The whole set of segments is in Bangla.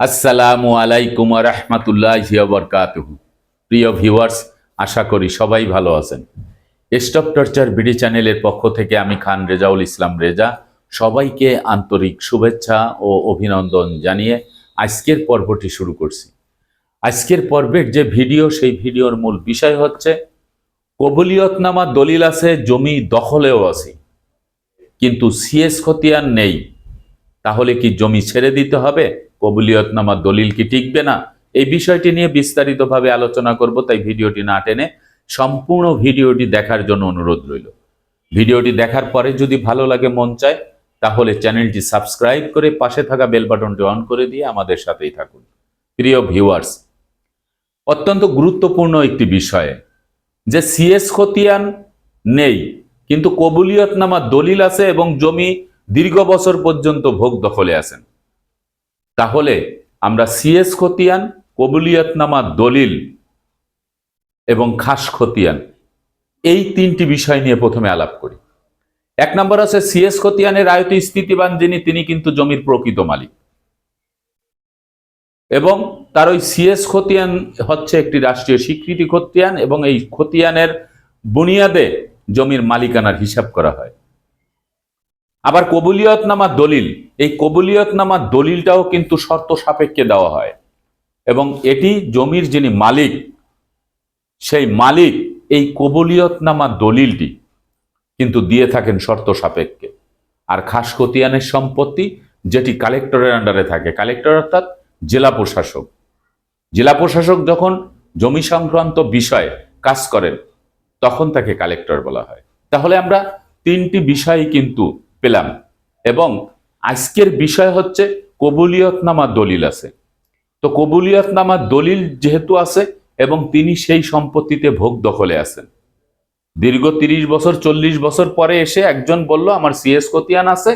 আসসালামু আলাইকুম রহমতুল্লাহ বরকাতহু। প্রিয় ভিউয়ার্স, আশা করি সবাই ভালো আছেন। স্টপ টর্চার বিডি চ্যানেলের পক্ষ থেকে আমি খান রেজাউল ইসলাম রেজা। সবাইকে আন্তরিক শুভেচ্ছা ও অভিনন্দন জানিয়ে আজকের পর্বটি শুরু করছি। আজকের পর্বের যে ভিডিও, সেই ভিডিওর মূল বিষয় হচ্ছে, কবুলিয়তনামা দলিল আছে, জমি দখলেও আছে। কিন্তু সিএস খতিয়ান নেই। তাহলে কি জমি ছেড়ে দিতে হবে? কবুলিয়তনামা দলিল কি টিকবে না? এই বিষয়টি নিয়ে বিস্তারিতভাবে আলোচনা করব, তাই ভিডিওটি না টেনে সম্পূর্ণ ভিডিওটি দেখার জন্য অনুরোধ রইল। ভিডিওটি দেখার পরে যদি ভালো লাগে, মন চায়, তাহলে চ্যানেলটি সাবস্ক্রাইব করে পাশে থাকা বেল বাটনটি অন করে দিয়ে আমাদের সাথেই থাকুন। প্রিয় ভিউয়ার্স, অত্যন্ত গুরুত্বপূর্ণ একটি বিষয়ে, যে সিএস খতিয়ান নেই, কিন্তু কবুলিয়তনামা দলিল আছে এবং জমি দীর্ঘ বছর পর্যন্ত ভোগ দখলে আছেন। তাহলে আমরা সিএস খতিয়ান কবুলিয়তনামা দলিল এবং খাস খতিয়ান, এই তিনটি বিষয় নিয়ে প্রথমে আলাপ করি। এক নম্বর আছে, সিএস খতিয়ানের আয়ত স্থিতিবান যিনি, তিনি কিন্তু জমির প্রকৃত মালিক। এবং তার ওই সিএস খতিয়ান হচ্ছে একটি রাষ্ট্রীয় স্বীকৃতি খতিয়ান এবং এই খতিয়ানের বুনিয়াদে জমির মালিকানার হিসাব করা হয়। আবার কবুলিয়তনামা দলিল, এই কবুলিয়তনামা দলিলটাও কিন্তু শর্ত সাপেক্ষে দেওয়া হয়। এবং এটি জমির যিনি মালিক, সেই মালিক এই কবুলিয়তনামা দলিলটি কিন্তু দিয়ে থাকেন শর্ত সাপেক্ষে। আর খাস খতিয়ানের সম্পত্তি যেটি কালেক্টরের আন্ডারে থাকে, কালেক্টর অর্থাৎ জেলা প্রশাসক। জেলা প্রশাসক যখন জমি সংক্রান্ত বিষয়ে কাজ করেন, তখন তাকে কালেক্টর বলা হয়। তাহলে আমরা তিনটি বিষয় কিন্তু পেলাম। এবং আজকের বিষয় হচ্ছে কবুলিয়তনামা দলিল আছে। তো কবুলিয়তনামা দলিল যেহেতু আছে এবং তিনি সেই সম্পত্তিতে ভোগ দখলে আছেন। দীর্ঘ তিরিশ বছর, চল্লিশ বছর পরে এসে একজন বলল, আমার সিএস খতিয়ান আছে,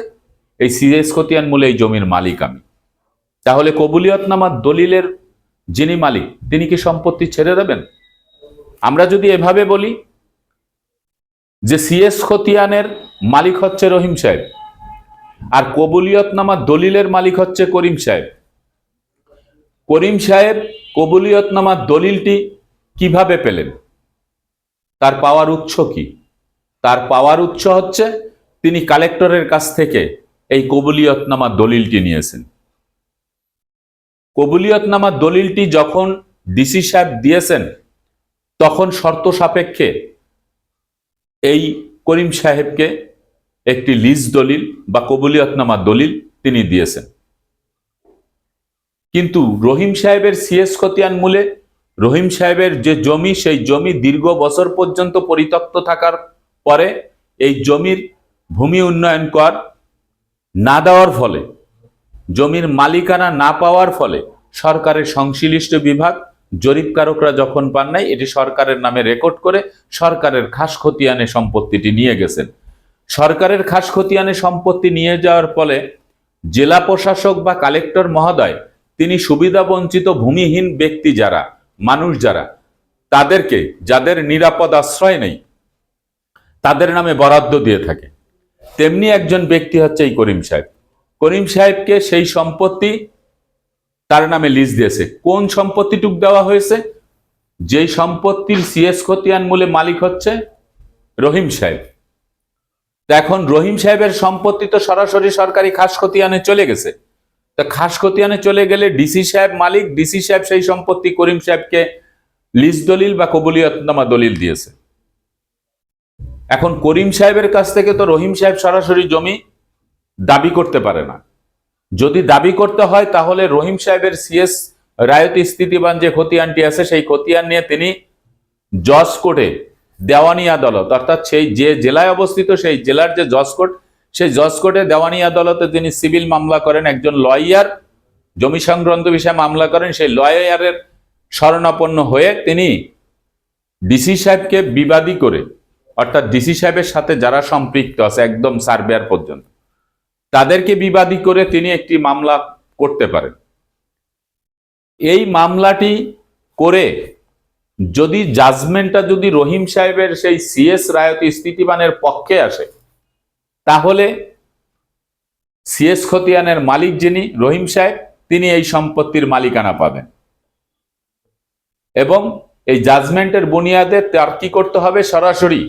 এই সিএস খতিয়ান মূলে এই জমির মালিক আমি। তাহলে কবুলিয়তনামা দলিলের যিনি মালিক, তিনি কি সম্পত্তি ছেড়ে দেবেন? আমরা যদি এভাবে বলি যে সিএস খতিয়ানের মালিক হচ্ছে রহিম সাহেব, আর কবুলিয়তনামা দলিলের মালিক হচ্ছে করিম সাহেব। করিম সাহেব কবুলিয়তনামা দলিলটি কীভাবে পেলেন? তার পাওয়ার উৎস কি? তার পাওয়ার উৎস হচ্ছে তিনি কালেক্টরের কাছ থেকে এই কবুলিয়তনামা দলিলটি নিয়েছেন। কবুলিয়তনামা দলিলটি যখন ডিসি সাহেব দিয়েছেন, তখন শর্ত সাপেক্ষে এই করিম সাহেবকে একটি লিজ দলিল বা কবুলিয়তনামা দলিল তিনি দিয়েছেন। কিন্তু রহিম সাহেবের সিএস খতিয়ান মূলে রহিম সাহেবের যে জমি, সেই জমি দীর্ঘ বছর পর্যন্ত পরিত্যক্ত থাকার পরে এই জমির ভূমি উন্নয়ন কর না দেওয়ার ফলে, জমির মালিকানা না পাওয়ার ফলে সরকারের সংশ্লিষ্ট বিভাগ জরিপকারকরা যখন পান নাই, এটি সরকারের নামে রেকর্ড করে সরকারের খাস খতিয়ানে সম্পত্তিটি নিয়ে গেছেন। সরকারের খাস খতিয়ানে সম্পত্তি নিয়ে যাওয়ার ফলে জেলা প্রশাসক বা কালেক্টর মহোদয়, তিনি সুবিধা বঞ্চিত ভূমিহীন ব্যক্তি যারা, মানুষ যারা, তাদেরকে যাদের নিরাপদ আশ্রয় নেই, তাদের নামে বরাদ্দ দিয়ে থাকে। তেমনি একজন ব্যক্তি হচ্ছে এই করিম সাহেব। করিম সাহেবকে সেই সম্পত্তি তার নামে লিজ দিয়েছে। কোন সম্পত্তিটুক দেওয়া হয়েছে? যেই সম্পত্তির সিএস খতিয়ান মূলে মালিক হচ্ছে রহিম সাহেব। তো এখন রহিম সাহেবের সম্পত্তি তো সরাসরি সরকারি খাস খতিয়ানে চলে গেছে। তা খাস খতিয়ানে চলে গেলে ডিসি সাহেব মালিক ডিসি সাহেব সেই সম্পত্তি করিম সাহেবকে লিজ দলিল বা কবুলিয়তনামা দলিল দিয়েছে। এখন করিম সাহেবের কাছ থেকে তো রহিম সাহেব সরাসরি জমি দাবি করতে পারে না। যদি দাবি করতে হয়, তাহলে রহিম সাহেবের সিএস রায়তি স্থিতিবান যে খতিয়ানটি আছে, সেই খতিয়ান নিয়ে তিনি জজ কোর্টে দেওয়ানি আদালত, অর্থাৎ সেই যে জেলায় অবস্থিত, সেই জেলার যে জজ কোর্ট, সেই জজ কোর্টে দেওয়ানি আদালতে তিনি সিভিল মামলা করেন, একজন লয়ার, জমি সংক্রান্ত বিষয়ে মামলা করেন, সেই লয়ারের শরণাপন্ন হয়ে তিনি ডিসি সাহেবকে বিবাদী করে, অর্থাৎ ডিসি সাহেবের সাথে যারা সম্পৃক্ত আছে, একদম সার্ভেয়ার পর্যন্ত। তাদেরকে বিবাদী করে তিনি একটি মামলা করতে পারেন। এই মামলাটি করে যদি জাজমেন্টটা যদি রহিম সাহেবের সেই সিএস রায়তি স্থিতিবানের পক্ষে আসে, তাহলে সিএস খতিয়ানের মালিক যিনি, রহিম সাহেব, তিনি এই সম্পত্তির মালিকানা পাবেন। এবং এই জাজমেন্টের বুনিয়াদে তার কি করতে হবে? সরাসরি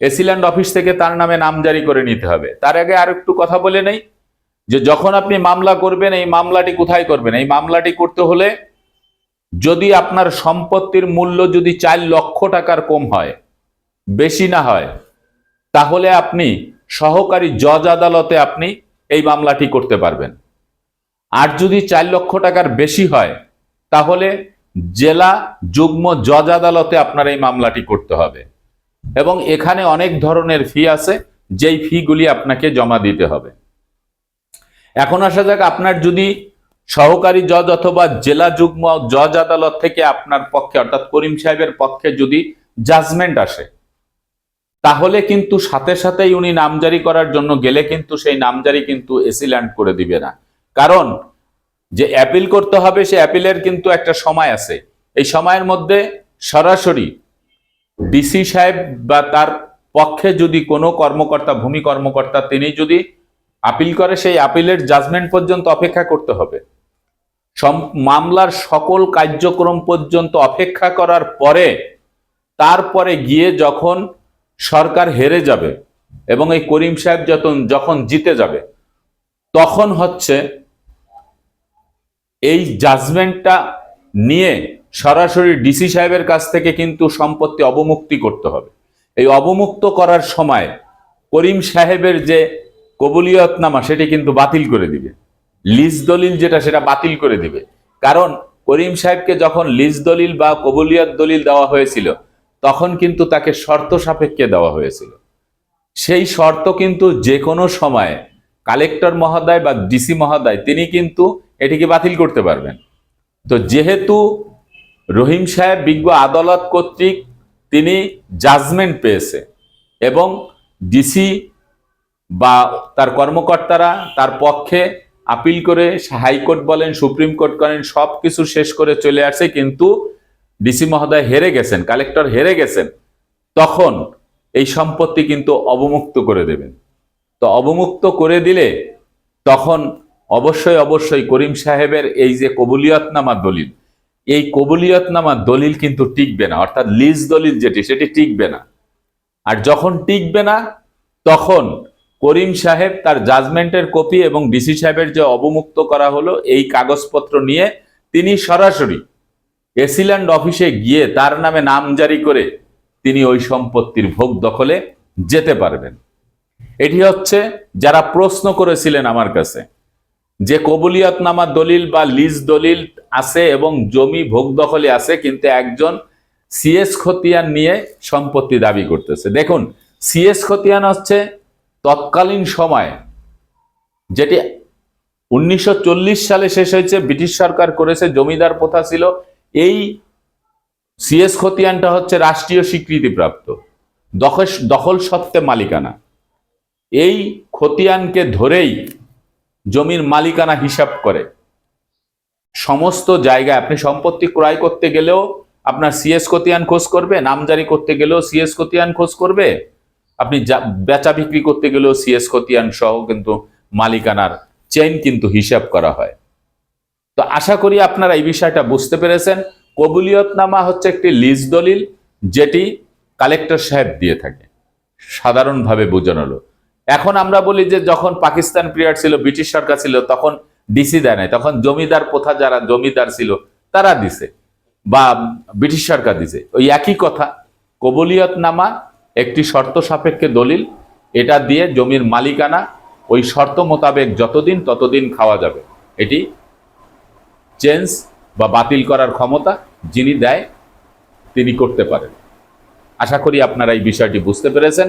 এসিল্যান্ড অফিস থেকে তার নামে নাম জারি করে নিতে হবে। তার আগে আর একটু কথা বলে নেই যে যখন আপনি মামলা করবেন, এই মামলাটি কোথায় করবেন? এই মামলাটি করতে হলে যদি আপনার সম্পত্তির মূল্য যদি চার লক্ষ টাকার কম হয়, বেশি না হয়, তাহলে আপনি সহকারী জজ আদালতে আপনি এই মামলাটি করতে পারবেন। আর যদি চার লক্ষ টাকার বেশি হয়, তাহলে জেলা যুগ্ম জজ আদালতে আপনার এই মামলাটি করতে হবে। এবং এখানে অনেক ধরনের ফি আছে, যেই ফিগুলি আপনাকে জমা দিতে হবে। এখন আসা যাক, আপনার যদি সহকারী জজ অথবা জেলা যুগ্ম জজ আদালত থেকে আপনার পক্ষে, অর্থাৎ করিম সাহেবের পক্ষে যদি জাজমেন্ট আসে, তাহলে কিন্তু সাথে সাথেই উনি নামজারি করার জন্য গেলে কিন্তু সেই নামজারি কিন্তু এসিল্যান্ড করে দিবে না। কারণ যে অ্যাপিল করতে হবে, সে অ্যাপিলের কিন্তু একটা সময় আছে। এই সময়ের মধ্যে সরাসরি ডিসি সাহেব বা তার পক্ষে যদি কোনো কর্মকর্তা, ভূমি কর্মকর্তা, তিনি যদি আপিল করে, সেই আপিলের জাজমেন্ট পর্যন্ত অপেক্ষা করতে হবে। মামলার সকল কার্যক্রম পর্যন্ত অপেক্ষা করার পরে, তারপরে গিয়ে যখন সরকার হেরে যাবে এবং এই করিম সাহেব যখন যখন জিতে যাবে, তখন হচ্ছে এই জাজমেন্টটা নিয়ে সরাসরি ডিসি সাহেবের কাছ থেকে কিন্তু সম্পত্তি অবমুক্তি করতে হবে। এই অবমুক্ত করার সময় করিম সাহেবের যে কবুলিয়তনামা, সেটি কিন্তু বাতিল করে দিবে। লিজ দলিল যেটা, সেটা বাতিল করে দিবে। কারণ করিম সাহেবকে যখন লিজ দলিল বা কবুলিয়ত দলিল দেওয়া হয়েছিল, তখন কিন্তু তাকে শর্ত সাপেক্ষে দেওয়া হয়েছিল। সেই শর্ত কিন্তু যে কোনো সময় কালেক্টর মহোদয় বা ডিসি মহোদয়, তিনি কিন্তু এটিকে বাতিল করতে পারবেন। তো যেহেতু রহিম সাহেব বিজ্ঞ আদালত কর্তৃক তিনি জাজমেন্ট পেয়েছে এবং ডিসি বা তার কর্মকর্তারা তার পক্ষে আপিল করে হাইকোর্ট বলেন, সুপ্রিম কোর্ট করেন সব কিছু শেষ করে চলে আসে, কিন্তু ডিসি মহোদয় হেরে গেছেন কালেক্টর হেরে গেছেন। তখন এই সম্পত্তি কিন্তু অবমুক্ত করে দেবেন। তো অবমুক্ত করে দিলে তখন অবশ্যই অবশ্যই করিম সাহেবের এই যে কবুলিয়তনামা দলিল এই কবুলিয়তনামা দলিল কিন্তু টিকবে না, অর্থাৎ লিজ দলিল যেটি, সেটি টিকবে না। আর যখন টিকবে না, তখন করিম সাহেব তার জাজমেন্টের কপি এবং ডিসি সাহেবের যে অবমুক্ত করা হলো, এই কাগজপত্র নিয়ে তিনি সরাসরি এসিল্যান্ড অফিসে গিয়ে তার নামে নাম জারি করে তিনি ওই সম্পত্তির ভোগ দখলে যেতে পারবেন। এটি হচ্ছে, যারা প্রশ্ন করেছিলেন আমার কাছে যে কবুলিয়তনামা দলিল বা লিজ দলিল আছে এবং জমি ভোগ দখলে আছে, কিন্তু একজন সিএস খতিয়ান নিয়ে সম্পত্তি দাবি করতেছে। দেখুন সিএস খতিয়ান হচ্ছে তৎকালীন সময় যেটি উনিশশো চল্লিশ সালে শেষ হয়েছে, ব্রিটিশ সরকার করেছে, জমিদার প্রথা ছিল। এই সিএস খতিয়ানটা হচ্ছে রাষ্ট্রীয় স্বীকৃতিপ্রাপ্ত, দখল দখল সত্ত্বে মালিকানা। এই খতিয়ানকে ধরেই জমির মালিকানা হিসাব করে। সমস্ত জায়গায় আপনি সম্পত্তি ক্রয় করতে গেলেও আপনার সিএস খতিয়ান খোঁজ করবে, নামজারি করতে গেলেও সিএস খতিয়ান খোঁজ করবে। আপনি বেচা বিক্রি করতে গেলেও সিএস খতিয়ান সহ কিন্তু মালিকানার চেইন কিন্তু হিসাব করা হয়। তো আশা করি আপনারা এই বিষয়টা বুঝতে পেরেছেন। কবুলিয়তনামা হচ্ছে একটি লিজ দলিল, যেটি কালেক্টর সাহেব দিয়ে থাকে। সাধারণভাবে বোঝানো হলো এখন আমরা বলি যে যখন পাকিস্তান পিরিয়ড ছিল, ব্রিটিশ সরকার ছিল, তখন ডিসি দেয় নাই। তখন জমিদার প্রথা যারা জমিদার ছিল, তারা দিছে বা ব্রিটিশ সরকার দিছে। ওই একই কথা, কবুলিয়তনামা একটি শর্ত সাপেক্ষে দলিল, এটা দিয়ে জমির মালিকানা, ওই শর্ত মোতাবেক যতদিন ততদিন খাওয়া যাবে। এটি চেঞ্জ বা বাতিল করার ক্ষমতা যিনি দেয়, তিনি করতে পারেন। আশা করি আপনারা এই বিষয়টি বুঝতে পেরেছেন।